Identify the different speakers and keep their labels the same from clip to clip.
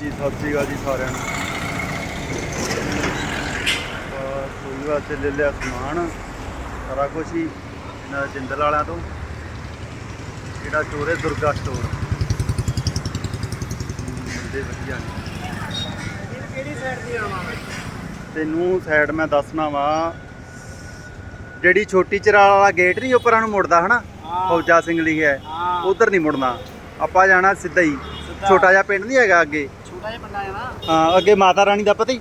Speaker 1: ਜੀ ਸਤਿ ਸ਼੍ਰੀ ਅਕਾਲ ਜੀ ਸਾਰਿਆਂ ਨੂੰ। ਕੋਈ ਵਾਸਤੇ ਲੈ ਲਿਆ ਸਮਾਨ। ਸਾਰਾ ਕੁਝ ਹੀ ਇਹਨਾਂ ਜਿੰਦਲ ਵਾਲਿਆਂ ਤੋਂ। ਜਿਹੜਾ ਹੈ ਦੁਰਗਾ ਸਟੋਰ ਮਿਲਦੇ ਵਧੀਆ ਨੇ।
Speaker 2: ਕਿਹੜੀ ਸਾਈਡ ਦੀ ਆਵਾਂ?
Speaker 1: ਤੈਨੂੰ ਸਾਈਡ ਮੈਂ ਦੱਸਣਾ ਵਾ। ਜਿਹੜੀ ਛੋਟੀ ਚਰਾਲ ਵਾਲਾ ਗੇਟ ਨਹੀਂ ਉੱਪਰਾਂ ਨੂੰ ਮੁੜਦਾ ਹਨਾ। ਫੌਜਾ ਸਿੰਘ ਲਿਖਿਆ ਹੈ। ਉਧਰ ਨਹੀਂ ਮੁੜਨਾ। ਆਪਾਂ ਜਾਣਾ ਸਿੱਧਾ ਹੀ। ਛੋਟਾ ਜਿਹਾ ਪਿੰਡ ਨਹੀਂ ਹੈਗਾ ਅੱਗੇ।
Speaker 2: ਛੋਟਾ ਜਿਹਾ ਪਿੰਡਾ ਹੈ ਨਾ।
Speaker 1: ਹਾਂ ਅੱਗੇ ਮਾਤਾ ਰਾਣੀ ਦਾ ਪਤਾ ਹੀ।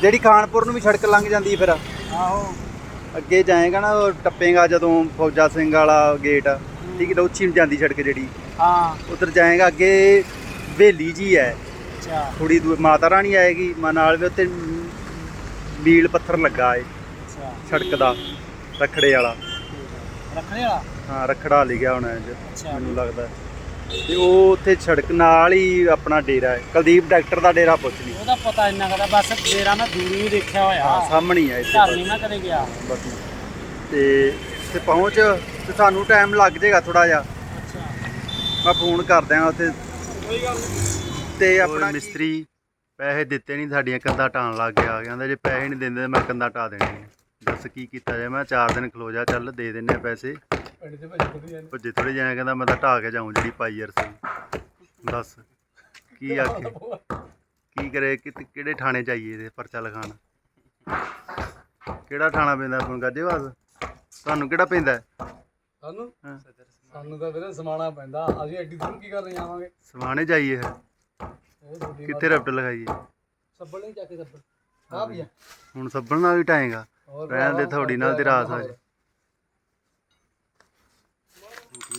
Speaker 1: ਜਿਹੜੀ ਖਾਨਪੁਰ ਨੂੰ ਵੀ ਸੜਕ ਲੰਘ ਜਾਂਦੀ ਫਿਰ।
Speaker 2: ਆਹੋ।
Speaker 1: ਅੱਗੇ ਜਾਏਗਾ ਨਾ ਉਹ ਟੱਪੇਗਾ ਜਦੋਂ ਫੌਜਾ ਸਿੰਘ ਵਾਲਾ ਗੇਟ ਠੀਕ ਹੈ ਉੱਚੀ ਨੂੰ ਜਾਂਦੀ ਸੜਕ ਜਿਹੜੀ।
Speaker 2: ਹਾਂ।
Speaker 1: ਉਧਰ ਜਾਏਗਾ ਅੱਗੇ ਹਵੇਲੀ ਜੀ ਹੈ।
Speaker 2: ਅੱਛਾ।
Speaker 1: ਥੋੜੀ ਦੂਰ ਮਾਤਾ ਰਾਣੀ ਆਏਗੀ ਮਾ ਨਾਲ ਵੀ ਉੱਤੇ ਮੀਲ ਪੱਥਰ ਲੱਗਾ ਏ।
Speaker 2: ਅੱਛਾ।
Speaker 1: ਸੜਕ ਦਾ ਰਖੜੇ ਵਾਲਾ।
Speaker 2: ਰੱਖਣੇ ਵਾਲਾ?
Speaker 1: ਹਾਂ ਰਖੜਾ ਲਿਖਿਆ ਹੋਣਾ ਮੈਨੂੰ ਲੱਗਦਾ। ਤੇ ਉਹ ਉੱਥੇ ਸੜਕ ਨਾਲ ਹੀ ਆਪਣਾ ਡੇਰਾ ਹੈ। ਕੁਲਦੀਪ ਡਾਕਟਰ ਦਾ ਡੇਰਾ ਪੁੱਛ ਲਈ।
Speaker 2: ਉਹਦਾ ਪਤਾ ਇੰਨਾ ਕਦਾ ਬਸ ਮੇਰਾ ਮੈਂ ਦੂਰੀ ਹੀ ਦੇਖਿਆ ਹੋਇਆ।
Speaker 1: ਹਾਂ ਸਾਹਮਣੇ ਹੀ ਹੈ ਇੱਥੇ
Speaker 2: ਘਰ ਨਹੀਂ ਮੈਂ ਕਦੇ ਗਿਆ।
Speaker 1: ਬਸ। ਤੇ ਤੇ ਪਹੁੰਚ ਤੇ ਸਾਨੂੰ ਟਾਈਮ ਲੱਗ ਜਾਏਗਾ ਥੋੜਾ ਜਿਹਾ।
Speaker 2: ਅੱਛਾ।
Speaker 1: ਮੈਂ ਫੋਨ ਕਰ ਦਿਆਂ ਉੱਥੇ।
Speaker 2: ਕੋਈ ਗੱਲ ਨਹੀਂ।
Speaker 1: ਤੇ ਆਪਣਾ ਮਿਸਤਰੀ ਪੈਸੇ ਦਿੱਤੇ ਨਹੀਂ ਸਾਡੀਆਂ ਕੰਧਾਂ ਢਾਣ ਲੱਗ ਗਿਆ। ਕਹਿੰਦਾ ਜੇ ਪੈਸੇ ਨਹੀਂ ਦਿੰਦੇ ਤਾਂ ਮੈਂ ਕੰਧਾਂ ਢਾ ਦੇਣੀਆਂ। ਦੱਸ ਕੀ ਕੀਤਾ ਜਾਏ? ਮੈਂ 4 ਦਿਨ ਖਲੋ ਜਾ ਚੱਲ ਦੇ ਦਿੰਨੇ ਆ ਪੈਸੇ।
Speaker 2: ਪਿੰਡ ਦੇ ਭਾਜੀ ਕੋਈ ਜਾਂਦੇ।
Speaker 1: ਭੱਜੇ ਥੋੜੇ ਜਾਣਾ ਕਹਿੰਦਾ ਮੈਂ ਤਾਂ ਢਾ ਕੇ ਜਾਊਂ ਜਿਹੜੀ ਪਾਈ ਯਾਰ ਸੀ ਦੱਸ ਕੀ ਆਖੇ ਕੀ? ਕਰੇ ਕਿ ਕਿਹੜੇ ਥਾਣੇ ਚਾਹੀਏ ਇਹਦੇ ਪਰਚਾ ਲਿਖਾਣ ਕਿਹੜਾ ਥਾਣਾ ਪੈਂਦਾ ਆਪਾਂ ਨੂੰ ਗਾਜੇਵਾਸ ਤੁਹਾਨੂੰ ਕਿਹੜਾ ਪੈਂਦਾ? ਹੈ?
Speaker 2: ਸਾਨੂੰ?
Speaker 1: ਹਾਂ।
Speaker 2: ਸਾਨੂੰ ਤਾਂ ਵੀਰੇ ਸਮਾਣਾ ਪੈਂਦਾ। ਅਸੀਂ ਐਡੀ ਦੂਰ ਕੀ ਕਰਨ ਜਾਵਾਂਗੇ?
Speaker 1: ਸਮਾਣੇ ਜਾਈਏ ਫਿਰ।
Speaker 2: ਉਹ ਤੁਹਾਡੀ
Speaker 1: ਕਿੱਥੇ ਰਫਟ ਲਗਾਈਏ?
Speaker 2: ਸੱਬਲ ਨਹੀਂ ਜਾ ਕੇ ਸੱਬਲ। ਹਾਂ ਭਈਆ
Speaker 1: ਹੁਣ ਸੱਬਣ ਨਾਲ ਵੀ ਟਾਏਗਾ।
Speaker 2: ਹੋਰ
Speaker 1: ਰਹਿਣ ਦੇ
Speaker 2: ਭਰਾਵਾ,
Speaker 1: ਨਾਲ ਤੇ ਰਾਸ ਆ
Speaker 2: ਹੋਰ।
Speaker 1: ਜੇ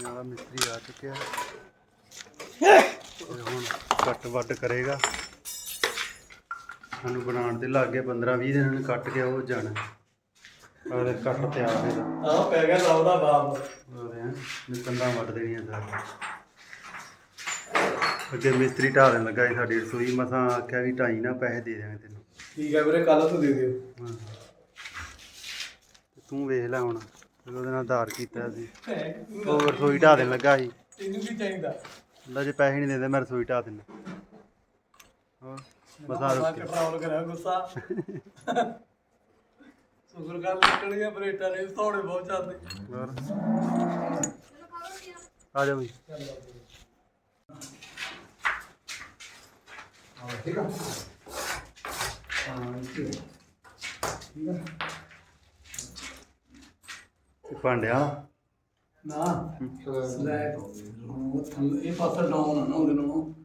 Speaker 1: ਟੂਟੀਆਂ ਵਾਲਾ ਮਿਸਤਰੀ ਆ ਚੁੱਕਿਆ ਤੇ ਹੁਣ ਕੱਟ ਵੱਟ ਕਰੇਗਾ। ਸਾਨੂੰ ਬਣਾਉਣ ਤੇ ਲੱਗ ਗਏ 15 20 ਦਿਨ ਨੂੰ ਕੱਟ ਕੇ ਉਹ ਜਾਣਾ। ਆਹ ਕੱਟ ਤਿਆਰ ਹੈ
Speaker 2: ਆਹ ਪੈ ਗਿਆ ਲਾਉਦਾ ਬਾਪ
Speaker 1: ਉਹਦੇ ਆ ਨਿਕੰਦਾ ਵੱਟ ਦੇਣੀਆਂ ਸਾਰੀਆਂ। ਅੱਗੇ ਮਿਸਤਰੀ ਢਾਹ ਦੇਣ ਲੱਗਾ ਸੀ ਸਾਡੀ ਰਸੋਈ ਮਸਾਂ ਆਖਿਆ ਵੀ ਢਾਈ ਨਾ ਪੈਸੇ ਦੇ ਦੇਵਾਂਗੇ ਤੈਨੂੰ।
Speaker 2: ਠੀਕ ਹੈ ਵੀਰੇ ਕੱਲ ਤੋਂ ਦੇ ਦਿਓ।
Speaker 1: ਹਾਂ। ਤੇ ਤੂੰ ਵੇਖ ਲੈ ਹੁਣ। ਉਹਦੇ ਨਾਲ ਧਾਰ ਕੀਤਾ ਸੀ। ਉਹ ਰਸੋਈ ਢਾਹ ਦੇਣ ਲੱਗਾ ਸੀ।
Speaker 2: ਤੈਨੂੰ ਕੀ ਚਾਹੀਦਾ?
Speaker 1: ਕਹਿੰਦਾ ਜੇ ਪੈਸੇ ਨਹੀਂ ਦਿੰਦੇ ਮੈਂ ਰਸੋਈ ਢਾਹ ਦਿੰਦਾ। ਹਾਂ ਮਸਾਂ ਰੁਕ ਕੇ
Speaker 2: ਕੰਟਰੋਲ ਕਰਿਆ ਗੁੱਸਾ। ਸ਼ੁਕਰ ਕਰ ਨਿਕਲ ਗਿਆ ਬਰੇਟਾ ਨੇ ਥੋੜੇ ਬਹੁਤ ਚੱਲਦੇ
Speaker 1: ਹੋਰ। ਆ ਜਾ ਬਈ।
Speaker 2: ਠੀਕ ਆ। ਹਾਂ ਠੀਕ ਆ।
Speaker 1: ਭਾਂਡਿਆਂ
Speaker 2: ਨਾ ਸਲੈਬ। ਉਹ ਥੱਲੇ ਇਹ ਪਾਸਾ ਡਾਊਨ ਆ ਨਾ ਉਹਦੇ ਨੂੰ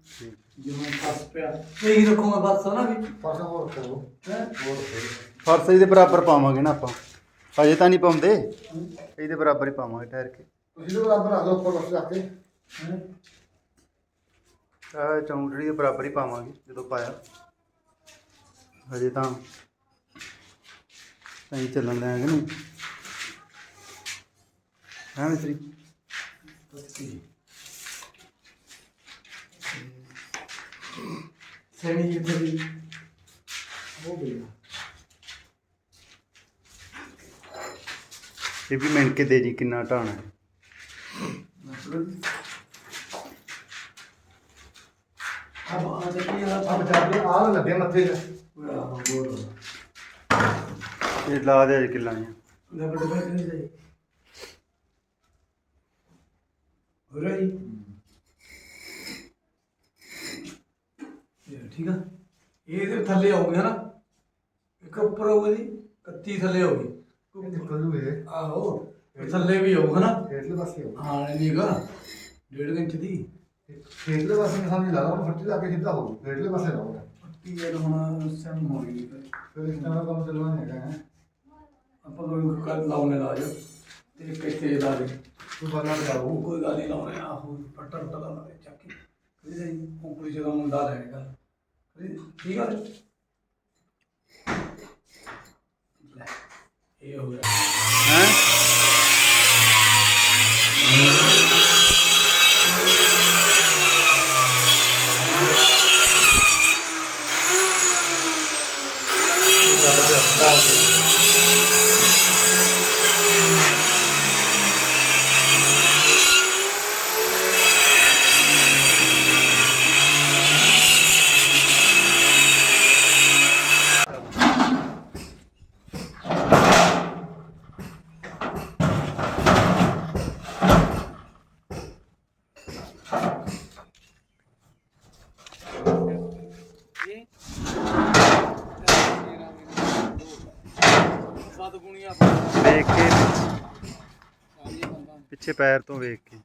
Speaker 2: ਜਿਵੇਂ ਫਸ ਪਿਆ। ਇਹੀ ਰੱਖੂਗਾ ਬਸ ਨਾ ਵੀ।
Speaker 3: ਪਾਸਾ ਹੋਰ ਕਰੋ।
Speaker 2: ਹੈ?
Speaker 1: ਫਰਸ਼ ਇਹਦੇ ਬਰਾਬਰ ਪਾਵਾਂਗੇ ਨਾ ਆਪਾਂ। ਅਜੇ ਤਾਂ ਨਹੀਂ ਪਾਉਂਦੇ। ਇਹਦੇ ਬਰਾਬਰ ਹੀ ਪਾਵਾਂਗੇ ਠਹਿਰ ਕੇ।
Speaker 3: ਤੁਸੀਂ ਤਾਂ ਬਰਾਬਰ ਆ ਜਾਓ ਉੱਪਰ ਬਸ ਜਾ ਕੇ।
Speaker 1: ਆ ਚੌਂਟੜੀ ਦੇ ਬਰਾਬਰ ਹੀ ਪਾਵਾਂਗੇ ਜਦੋਂ ਪਾਇਆ। ਹਜੇ ਤਾਂ ਨਹੀਂ ਚੱਲਣ ਦੇਾਂਗੇ ਨਹੀਂ। ਹਾਂ ਮਿਸਤਰੀ
Speaker 2: ਸੈਣੀ ਕਿੱਥੇ ਦੀ ਉਹ ਗਿਆ
Speaker 1: ਇਹ ਵੀ ਮਿਣ ਕੇ ਦੇ ਜੀ ਕਿੰਨਾ ਢਾਣਾ ਹੈ।
Speaker 2: ਅਬ ਆ ਦੇਖੀ ਆ
Speaker 3: ਅਬ ਜਾ ਕੇ ਆਹ ਲੱਗੇ ਮੱਥੇ 'ਚ
Speaker 1: ਇਹ ਲਾ ਦੇ ਕਿੱਲਾ ਨੇ
Speaker 2: ਲਬੜ ਬੈ ਨਹੀਂ ਜਾਈ ਹੋ ਰਹੀ ਇਹ ਠੀਕ ਆ। ਇਹ ਇਹਦੇ ਥੱਲੇ ਆਉਗੇ ਹਨਾ। ਇੱਕ ਉੱਪਰ ਹੋਊਗੀ ਦੀ ਕੱਤੀ ਥੱਲੇ ਹੋਊਗੀ
Speaker 3: ਇਹ ਨਿਕਲ ਜੂਏ
Speaker 2: ਆਹੋ ਇਹ ਥੱਲੇ ਵੀ ਹੋਊ ਹਨਾ।
Speaker 3: ਹੇਠਲੇ ਪਾਸੇ ਹੋ
Speaker 2: ਹਾਂ ਨਹੀਂ ਗਾ ਡੇਢ ਇੰਚ ਦੀ।
Speaker 3: ਹੇਠਲੇ ਪਾਸੇ ਨੂੰ ਸਮਝ ਲਾ ਲਓ ਫੱਟੀ ਲਾ ਕੇ ਸਿੱਧਾ ਹੋ ਹੇਠਲੇ ਪਾਸੇ ਲਾਓ
Speaker 2: ਪੱਟੀ ਇਹ ਹੁਣ ਸੈਮ ਹੋ ਗਈ।
Speaker 3: ਫਿਰ ਇਸ ਤਰ੍ਹਾਂ ਕੰਮ ਚੱਲਣਾ ਹੈਗਾ
Speaker 2: ਆਪਾਂ ਕੋਈ ਕਰ ਲਾਉਣੇ ਲਾ ਜਾ। ਤੇ ਇੱਕ ਇੱਥੇ ਲਾ ਦੇ।
Speaker 3: ਤੂੰ ਬੰਨਾ ਲਾਓ
Speaker 2: ਉਹ ਕੋਈ ਗੱਲ ਨਹੀਂ ਲਾਉਣੇ ਆਹੋ ਪੱਟਾ ਪੱਟਾ ਲਾ ਦੇ ਚੱਕੀ ਕਰੀ ਜਾਈ ਉਪਰੀ ਜਦੋਂ ਮੁੰਡਾ ਲੈਣੇਗਾ ਕਰੀ ਠੀਕ ਆ ਲੈ, ਇਹ ਹੋ ਗਿਆ।
Speaker 1: ਹੈ? ਪਿੱਛੇ ਪੈਰ ਤੋਂ ਵੇਖ ਕੇ।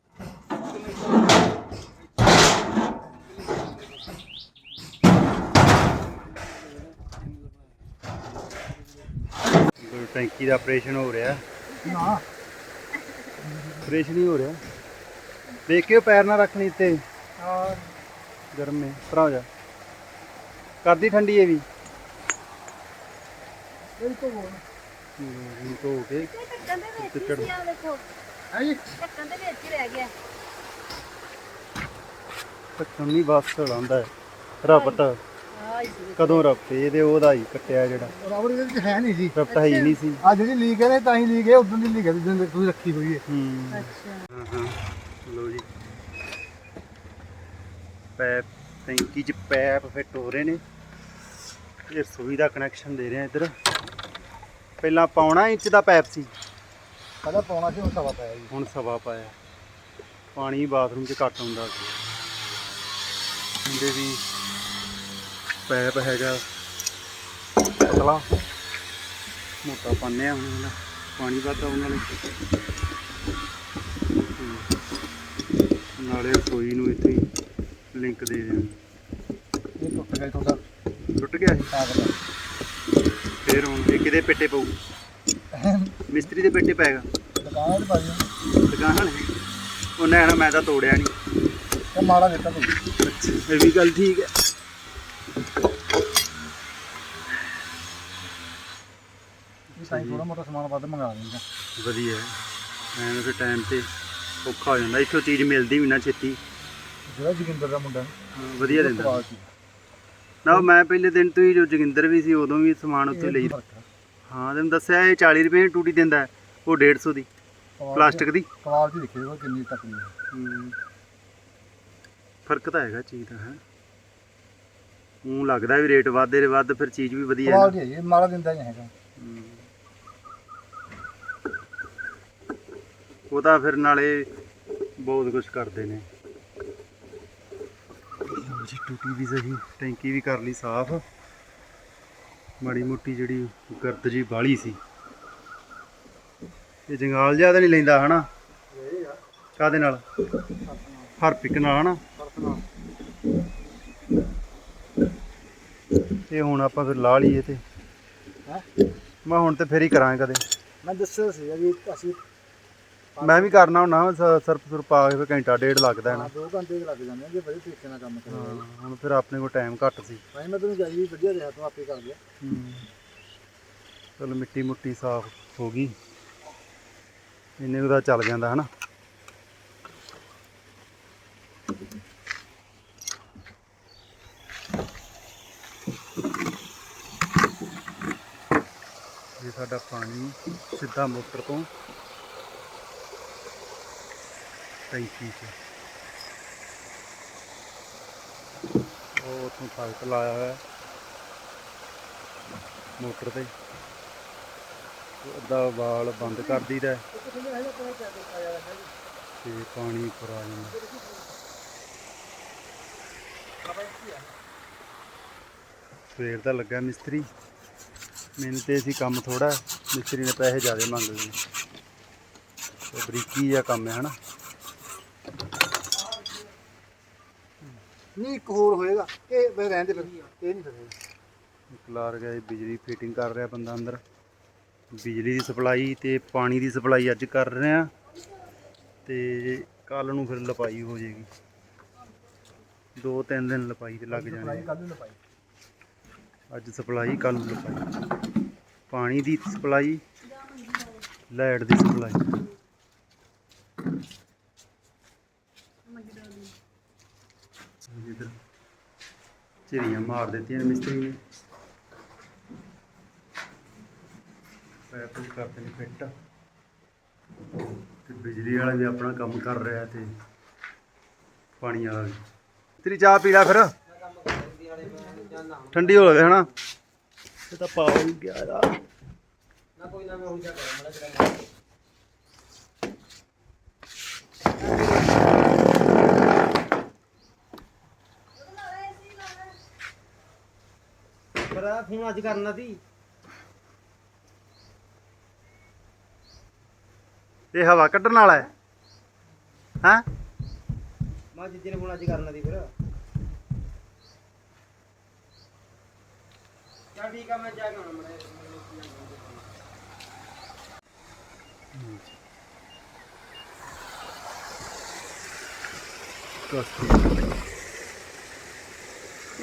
Speaker 1: ਕੋਈ ਟੈਂਕੀ ਦਾ ਆਪਰੇਸ਼ਨ ਹੋ ਰਿਹਾ।
Speaker 3: ਨਾ।
Speaker 1: ਆਪਰੇਸ਼ਨ ਹੀ ਹੋ ਰਿਹਾ। ਦੇਖ ਕੇ ਪੈਰ ਨਾ ਰੱਖਣੀ ਤੇ ਗਰਮ ਹੈ। ਭਰਾ ਜਾ। ਕਰਦੀ ਠੰਡੀ ਇਹ ਵੀ।
Speaker 3: ਇਹ ਤੋਂ ਬੋਲ
Speaker 1: ਹੂੰ ਧੋ ਕੇ।
Speaker 4: ਢੱਕਣ ਦੇ ਵਿੱਚ
Speaker 1: ਤੇ
Speaker 4: ਹੀ ਸੀ ਆ ਦੇਖੋ
Speaker 3: ਹੈ ਜੀ
Speaker 4: ਢੱਕਣ ਦੇ ਵਿੱਚ ਹੀ ਰਹਿ ਗਿਆ।
Speaker 1: ਢੱਕਣ ਨਹੀਂ ਬਸ ਲਾਉਂਦਾ ਹੈ। ਰਪਟ।
Speaker 4: ਆ ਹੀ ਸੀ।
Speaker 1: ਕਦੋਂ ਰਪਟੇ? ਇਹਦੇ ਉਹਦਾ ਹੀ ਕੱਟਿਆ ਜਿਹੜਾ।
Speaker 3: ਰਬੜ ਇਹਦੇ ਵਿੱਚ ਹੈ ਨਹੀਂ ਸੀ।
Speaker 1: ਰਪਟ ਹੈ ਹੀ ਨਹੀਂ ਸੀ।
Speaker 3: ਆ ਜਿਹੜੀ ਲੀਕ ਹੈ ਨਾ ਤਾਂ ਹੀ ਲੀਕ ਹੈ ਉਦੋਂ ਦੀ ਲੀਕ ਹੈ ਜਿੱਦਾਂ ਦੀ ਤੁਸੀਂ ਰੱਖੀ ਹੋਈ ਹੈ।
Speaker 1: ਹੂੰ।
Speaker 4: ਅੱਛਾ।
Speaker 1: ਹਾਂ ਹਾਂ। ਲੋ ਜੀ। ਪੈਪ ਟੈਂਕੀ 'ਚ ਪੈਪ ਫਿੱਟ ਹੋ ਰਹੇ ਨੇ। ਇਹ ਰਸੋਈ ਦਾ ਕਨੈਕਸ਼ਨ ਦੇ ਰਹੇ ਆ ਇੱਧਰ। ਪਹਿਲਾਂ ਪੌਣਾ ਇੰਚ ਦਾ ਪੈਪ ਸੀ।
Speaker 3: ਪਹਿਲਾਂ ਪਾਉਣਾ ਸੀ ਹੁਣ ਸਵਾ ਪਾਇਆ ਜੀ।
Speaker 1: ਹੁਣ ਸਵਾ ਪਾਇਆ। ਪਾਣੀ ਬਾਥਰੂਮ 'ਚ ਘੱਟ ਹੁੰਦਾ ਸੀ। ਇਹਦੇ ਵੀ ਪੈਪ ਹੈਗਾ। ਪਤਲਾ। ਮੋਟਾ ਪਾਉਂਦੇ ਆ ਹੁਣ ਪਾਣੀ ਵੱਧ ਆਉਣ ਵਾਲੇ ਨਾਲੇ ਰਸੋਈ ਨੂੰ ਇੱਥੇ ਲਿੰਕ ਦੇ ਦੇਣਾ
Speaker 3: ਇਹ ਟੁੱਟ ਗਿਆ ਤੁਹਾਡਾ।
Speaker 1: ਟੁੱਟ ਗਿਆ
Speaker 3: ਤਾਂ ਕਰਦਾ
Speaker 1: ਫੇਰ ਹੁਣ ਇਹ ਕਿਹਦੇ ਪੇਟੇ ਪਊ? ਮਿਸਤਰੀ ਦੇ ਪੇਟੇ ਪੈਗਾ
Speaker 3: ਦੁਕਾਨ ਤੇ ਪਾਈ
Speaker 1: ਦੁਕਾਨ ਵਾਲੇ? ਉਹਨੇ ਕਹਿਣਾ ਮੈਂ ਤਾਂ ਤੋੜਿਆ ਨਹੀਂ
Speaker 3: ਤੇ ਮਾੜਾ ਦਿੱਤਾ ਤੂੰ
Speaker 1: ਅੱਛਾ ਇਹ ਵੀ ਗੱਲ ਠੀਕ ਹੈ।
Speaker 3: ਇਹ ਤਾਂ ਥੋੜਾ ਮੋਟਾ ਸਮਾਨ ਵੱਧ ਮੰਗਾ ਲੈਂਦਾ
Speaker 1: ਵਧੀਆ। ਫਿਰ ਟਾਈਮ ਤੇ ਔਖਾ ਹੋ ਜਾਂਦਾ। ਇੱਥੋਂ ਚੀਜ਼ ਮਿਲਦੀ ਵੀ ਨਾ ਛੇਤੀ।
Speaker 3: ਜਿਹੜਾ ਜਗਿੰਦਰ ਦਾ ਮੁੰਡਾ
Speaker 1: ਹਾਂ, ਵਧੀਆ ਦਿੰਦਾ ਨਾ ਮੈਂ ਪਹਿਲੇ ਦਿਨ ਤੋਂ ਹੀ ਜੋ ਜੋਗਿੰਦਰ ਵੀ ਸੀ ਉਦੋਂ ਵੀ ਸਮਾਨ ਉੱਥੇ ਲਈ ਹਾਂ ਤੈਨੂੰ ਦੱਸਿਆ ਇਹ 40 ਰੁਪਏ ਦੀ ਟੂਟੀ ਦਿੰਦਾ ਹੈ, ਉਹ 150 ਦੀ ਪਲਾਸਟਿਕ ਦੀ।
Speaker 3: ਕੁਆਲਿਟੀ ਦੇਖੀ ਦੇਖੋ ਕਿੰਨੀ ਤਕੜੀ ਹੈ।
Speaker 1: ਹੂੰ। ਫ਼ਰਕ ਤਾਂ ਹੈਗਾ ਚੀਜ਼ ਦਾ ਹੈ। ਉਹ ਲੱਗਦਾ ਵੀ ਰੇਟ ਵੱਧਦੇ ਵੱਧ ਫਿਰ ਚੀਜ਼ ਵੀ ਵਧੀਆ ਹੈ
Speaker 3: ਜੀ, ਇਹ ਮਾੜਾ ਦਿੰਦਾ ਨਹੀਂ ਹੈਗਾ।
Speaker 1: ਉਹ ਤਾਂ ਫਿਰ ਨਾਲੇ ਬਹੁਤ ਕੁਝ ਕਰਦੇ ਨੇ। ਜੀ ਟੂਟੀ ਵੀ ਸਹੀ ਟੈਂਕੀ ਵੀ ਕਰ ਲਈ ਸਾਫ਼। ਮਾੜੀ ਮੋਟੀ ਜਿਹੜੀ ਗਰਦ ਜੀ ਬਾਲੀ ਸੀ। ਇਹ ਜੰਗਾਲ ਜ਼ਿਆਦਾ ਨਹੀਂ ਲੈਂਦਾ ਹਨਾ? ਕਾਦੇ ਨਾਲ? ਹਰਪਿਕ ਨਾਲ ਹਨਾ? ਇਹ ਹੁਣ ਆਪਾਂ ਫਿਰ ਲਾ ਲਈਏ ਤੇ।
Speaker 3: ਹੈ?
Speaker 1: ਮੈਂ ਹੁਣ ਤੇ ਫੇਰ ਹੀ ਕਰਾਂਗੇ ਕਦੇ।
Speaker 3: ਮੈਂ ਦੱਸਿਆ ਸੀ ਵੀ ਅਸੀਂ
Speaker 1: ਮੈਂ ਵੀ ਕਰਨਾ ਹੁੰਨਾ ਸਰਫ ਸੁਰ ਪਾ ਕੇ ਫਿਰ ਘੰਟਾ ਡੇਢ ਲੱਗਦਾ ਹੈ ਨਾ।
Speaker 3: ਹਾਂ, ਦੋ ਘੰਟੇ ਕੁ ਲੱਗ ਜਾਂਦੇ ਆ ਜੇ ਵਧੀਆ ਤਰੀਕੇ ਨਾਲ ਕੰਮ ਕਰਾਂਗੇ
Speaker 1: ਹਾਂ, ਹੁਣ ਫਿਰ ਆਪਣੇ ਕੋਲ ਟਾਈਮ ਘੱਟ ਸੀ।
Speaker 3: ਭਾਈ ਮੈਂ ਤੈਨੂੰ ਜਾਈ ਵੀ ਵਧੀਆ ਰਿਹਾ ਤੂੰ ਆਪੇ ਕਰ ਲਿਆ।
Speaker 1: ਚਲ ਮਿੱਟੀ ਮੁੱਟੀ ਸਾਫ਼ ਹੋ ਗਈ। ਇੰਨੇ ਕੁ ਦਾ ਚੱਲ ਜਾਂਦਾ ਹਨਾ। ਇਹ ਸਾਡਾ ਪਾਣੀ ਸਿੱਧਾ ਮੋਟਰ ਤੋਂ ਟੈਂਕੀ 'ਚ ਉਹ ਉੱਥੋਂ ਤਾਕਤ ਲਾਇਆ ਹੋਇਆ ਮੋਟਰ ਤੇ। ਅੱਧਾ ਵਾਲ ਬੰਦ ਕਰ ਦਈਦਾ ਤੇ ਪਾਣੀ ਉੱਪਰ ਆ ਜਾਂਦਾ ਸਵੇਰ ਦਾ ਲੱਗਾ ਮਿਸਤਰੀ। ਮੈਨੂੰ ਤੇ ਸੀ ਕੰਮ ਥੋੜਾ ਮਿਸਤਰੀ ਨੇ ਪੈਸੇ ਜ਼ਿਆਦਾ ਮੰਗ ਲਏ ਨੇ। ਬਰੀਕੀ ਜਿਹਾ ਕੰਮ ਹੈ, ਹਨਾ?
Speaker 3: ਨਹੀਂ ਇੱਕ ਹੋਰ ਹੋਏਗਾ। ਇਹ ਮੈਂ ਰਹਿੰਦੇ ਫਿਰ ਇਹ ਨਹੀਂ ਫਿਰ
Speaker 1: ਕਲਾਰ ਗਿਆ ਬਿਜਲੀ ਫਿਟਿੰਗ ਕਰ ਰਿਹਾ ਬੰਦਾ ਅੰਦਰ। ਬਿਜਲੀ ਦੀ ਸਪਲਾਈ ਤੇ ਪਾਣੀ ਦੀ ਸਪਲਾਈ ਅੱਜ ਕਰ ਰਹੇ ਆ। ਤੇ ਕੱਲ ਨੂੰ ਫਿਰ ਲਪਾਈ ਹੋ ਜਾਏਗੀ। ਦੋ ਤਿੰਨ ਦਿਨ ਲਪਾਈ ਤੇ ਲੱਗ ਜਾਣੇ
Speaker 3: ਕੱਲ ਨੂੰ ਲਪਾਈ।
Speaker 1: ਅੱਜ ਸਪਲਾਈ ਕੱਲ ਨੂੰ ਲਪਾਈ। ਪਾਣੀ ਦੀ ਸਪਲਾਈ ਲਾਈਟ ਦੀ ਸਪਲਾਈ। ਇਧਰ। ਚਿੜੀਆਂ ਮਾਰ ਦਿੱਤੀਆਂ ਨੇ ਮਿਸਤਰੀ ਨੇ। ਪੈਪ ਕਰਦੇ ਨੇ ਫਿੱਟ। ਤੇ ਬਿਜਲੀ ਵਾਲਾ ਵੀ ਆਪਣਾ ਕੰਮ ਕਰ ਰਿਹਾ ਤੇ ਪਾਣੀ ਵਾਲਾ ਵੀ। ਤੇਰੀ ਚਾਹ ਪੀ ਲੈ ਫਿਰ। ਠੰਡੀ ਹੋ ਜਾਵੇ ਹਨਾ। ਇਹ ਤਾਂ ਪਾਉ ਹੀ ਗਿਆ ਯਾਰ।
Speaker 5: ਪਰ ਆ ਫੋਨ ਅੱਜ ਕਰਨਾ ਸੀ।
Speaker 1: ਇਹ ਹਵਾ ਕੱਢਣ ਵਾਲਾ ਹੈ। ਹਾਂ?
Speaker 5: ਮੈਂ ਜਿੱਦੀ ਨੇ ਹੁਣ ਅੱਜ ਕਰਨਾ ਦੀ ਫਿਰ। ਚਲ ਠੀਕ ਆ ਮੈਂ ਜਾ ਕੇ ਮੜਾ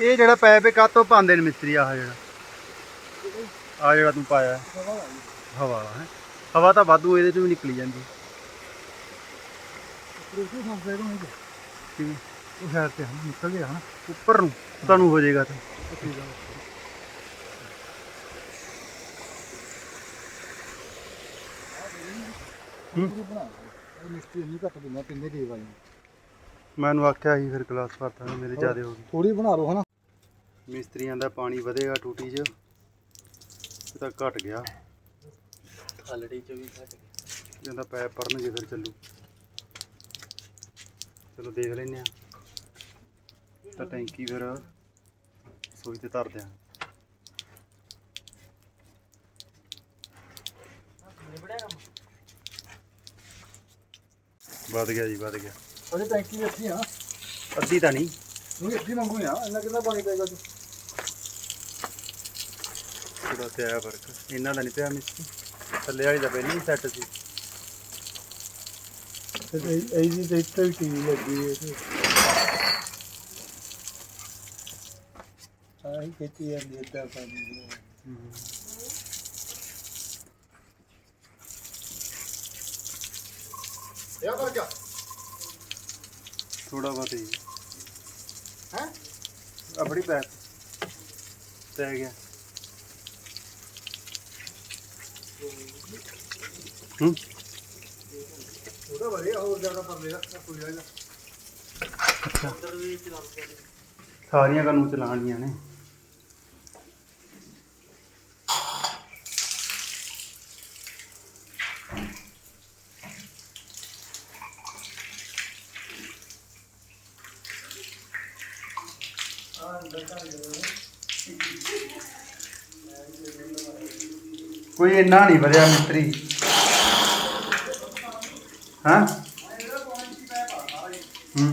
Speaker 1: ਇਹ ਜਿਹੜਾ ਪੈਪ ਇਹ ਕਾਤੋਂ ਪਾਉਂਦੇ ਨੇ ਮਿਸਤਰੀ ਆਹ ਜਿਹੜਾ। ਆ ਜਿਹੜਾ ਤੂੰ ਪਾਇਆ। ਹੈ। ਹਵਾ ਵਾਲਾ ਹੈ। ਹਵਾ ਤਾਂ ਵਾਧੂ ਇਹਦੇ ਚੋਂ ਵੀ ਨਿਕਲੀ ਜਾਂਦੀ। ਕਿਵੇਂ?
Speaker 3: ਉਹ ਤੇ ਨਿਕਲ ਗਿਆ
Speaker 1: ਉੱਪਰ ਨੂੰ ਤੁਹਾਨੂੰ ਹੋ ਜਾਏਗਾ ਤਾਂ।
Speaker 3: ਮਿਸਤਰੀ ਨਹੀਂ ਘੱਟ ਦਿੰਦਾ ਕਿੰਨੇ ਦੀ ਵਾਈ
Speaker 1: ਮੈਨੂੰ ਆਖਿਆ ਸੀ ਫਿਰ ਕਲਾਸ ਭਰਤਾ ਮੇਰੇ ਜ਼ਿਆਦਾ ਹੋ ਗਈ
Speaker 3: ਥੋੜੀ ਬਣਾ ਲਓ ਹਨਾ।
Speaker 1: ਮਿਸਤਰੀਆਂ ਦਾ ਪਾਣੀ ਵਧੇਗਾ ਟੂਟੀ 'ਚ ਇਹ ਤਾਂ ਘਟ ਗਿਆ।
Speaker 5: ਖਾਲੜੀ ਚ ਵੀ ਘਟ
Speaker 1: ਕਹਿੰਦਾ ਪੈਪ ਭਰਨਗੇ ਫਿਰ ਚੱਲੂ। ਚਲੋ ਦੇਖ ਲੈਨੇ ਆ ਤਾਂ ਟੈਂਕੀ ਫਿਰ ਸੋਈ ਤੇ ਧਰ ਦਿਆਂ। ਵੱਧ ਗਿਆ ਜੀ ਵੱਧ ਗਿਆ।
Speaker 3: ਉਹਦੇ ਟੈਂਕੀ ਅੱਛੀ ਆ।
Speaker 1: ਅੱਧੀ ਤਾਂ ਨਹੀਂ।
Speaker 3: ਉਹ ਅੱਧੀ ਮੰਗੂ ਆ ਇੰਨਾ ਕਿੰਨਾ ਪਾਣੀ ਪਏਗਾ ਤੂੰ
Speaker 1: ਥੋੜਾ ਤੇ ਆਇਆ ਫ਼ਰਕ ਇਹਨਾਂ ਦਾ ਨਹੀਂ ਪਿਆ ਮਿਸਤਰੀ ਥੱਲੇ ਵਾਲੀ ਦਾ ਪਹਿਲਾਂ ਹੀ ਸੈੱਟ ਸੀ।
Speaker 3: ਇਹ ਜੀ ਤੇ ਇੱਥੇ ਵੀ ਟੀਵੀ ਲੱਗੀ ਹੈ ਤੇ ਆਹੀ ਖੇਤੀ ਜਾਂਦੀ ਹੈ ਤਾਂ ਪਾਣੀ ਇਹ ਕਰ ਗਿਆ
Speaker 1: ਥੋੜਾ ਬਹੁਤ ਹੀ।
Speaker 3: ਹੈ?
Speaker 1: ਆ ਬੜੀ ਪੈਪ ਪੈ ਗਿਆ। ਹੂੰ।
Speaker 3: ਉਹਦਾ ਵਧੀਆ ਹੋਰ ਜ਼ਿਆਦਾ ਪਰ ਮੇਰਾ ਕੋਈ ਜਾਏਗਾ
Speaker 1: ਸਾਰੀਆਂ ਕਾਨੂੰ ਚਲਾਉਣੀਆਂ ਨੇ। ਕੋਈ ਇੰਨਾ ਨਹੀਂ ਵਧਿਆ ਮਿਸਤਰੀ। ਹਾਂ? ਹੂੰ।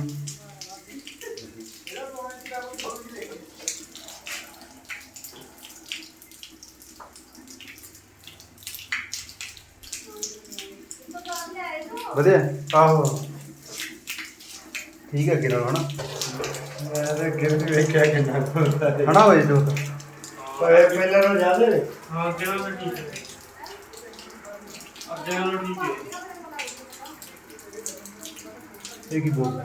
Speaker 1: ਵਧੀਆ? ਆਹੋ ਠੀਕ ਹੈ ਕਿਰਨ ਹਨਾ?
Speaker 3: ਮੈਂ ਤਾਂ ਵੀ ਵੇਖਿਆ ਕਿੰਨਾ ਖੋਲਦਾ ਹੈ
Speaker 1: ਹਨਾ ਹੋਏ ਜੋ
Speaker 3: ਪਰ ਪਹਿਲਾਂ ਨਾਲ ਜਾਂਦੇ ਨੇ
Speaker 5: ਹਾਂ ਨਾਲ ਠੀਕ ਹੈ ਅੱਗੇ ਨਾਲ ਠੀਕ ਹੈ
Speaker 1: ਇਹ ਕੀ ਬੋਲ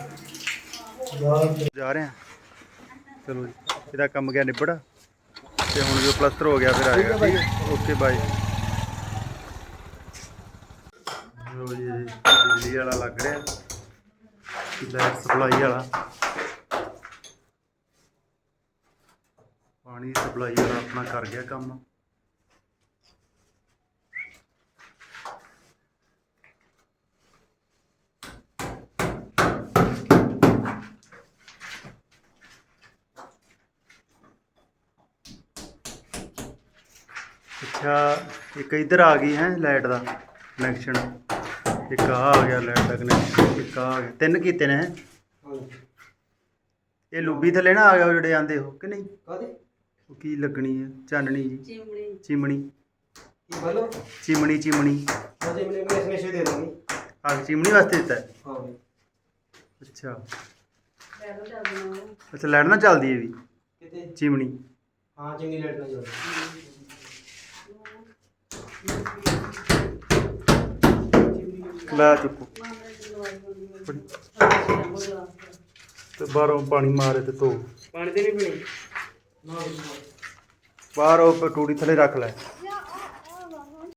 Speaker 1: ਜਾ ਰਹੇ ਆ ਚਲੋ ਜੀ ਇਹਦਾ ਕੰਮ ਗਿਆ ਨਿਬੜ। ਤੇ ਹੁਣ ਜੋ ਪਲਸਟਰ ਹੋ ਗਿਆ ਫਿਰ ਆਏਗਾ। ਠੀਕ ਹੈ ਓਕੇ ਬਾਏ। ਲੋ ਜੀ ਬਿਜਲੀ ਵਾਲਾ ਲੱਗ ਰਿਹਾ। ਲਾਈਟ ਸਪਲਾਈ ਵਾਲਾ? ਪਾਣੀ ਸਪਲਾਈ ਵਾਲਾ ਆਪਣਾ ਕਰ ਗਿਆ ਕੰਮ। ਅੱਛਾ ਇੱਕ ਇੱਧਰ ਆ ਗਈ ਹੈ ਲਾਈਟ ਦਾ ਕਨੈਕਸ਼ਨ ਇੱਕ ਆ ਆ ਗਿਆ ਲਾਈਟ ਦਾ ਕਨੈਕਸ਼ਨ ਇੱਕ ਆ ਗਿਆ। ਤਿੰਨ ਕੀਤੇ ਨੇ ਹੈਂ? ਇਹ ਲੁੱਬੀ ਥੱਲੇ ਨਾ ਆ ਗਿਆ ਉਹ ਜਿਹੜੇ ਆਂਦੇ ਹੋ ਕਿ ਨਹੀਂ?
Speaker 5: ਕਾਦੇ
Speaker 1: ਉਹ ਕੀ ਲੱਗਣੀ ਹੈ? ਚਾਨਣੀ ਜੀ।
Speaker 4: ਚਿਮੜੀ
Speaker 1: ਚਿਮਣੀ।
Speaker 5: ਕੀ ਬੋਲੋ?
Speaker 1: ਚਿਮਣੀ ਚਿਮਣੀ।
Speaker 5: ਅਜੇ ਮੈਨੂੰ ਦੇ ਦਾਂਗੀ।
Speaker 1: ਚਿਮਣੀ ਵਾਸਤੇ ਦਿੱਤਾ ਹੈ?
Speaker 5: ਹਾਂ ਬਈ।
Speaker 1: ਅੱਛਾ।
Speaker 4: ਪੈਰੋਂ ਚੱਲ ਦੇਣਾ
Speaker 1: ਅੱਛਾ ਲਾਈਟ ਨਾ ਚੱਲਦੀ ਹੈ ਵੀ।
Speaker 5: ਕਿਤੇ?
Speaker 1: ਚਿਮਣੀ।
Speaker 5: ਹਾਂ ਚੰਗੀ ਨਾਲ ਜੋੜ
Speaker 1: ਲੈ ਚੁੱਕੋ। ਤੇ ਬਾਹਰੋਂ ਪਾਣੀ ਮਾਰੇ ਤੇ ਧੋ।
Speaker 5: ਪਾਣੀ ਤੇ ਨਹੀਂ ਪੀਣੀ? ਨਾ
Speaker 1: ਬਾਹਰ ਟੂੜੀ ਥੱਲੇ ਰੱਖ ਲੈ।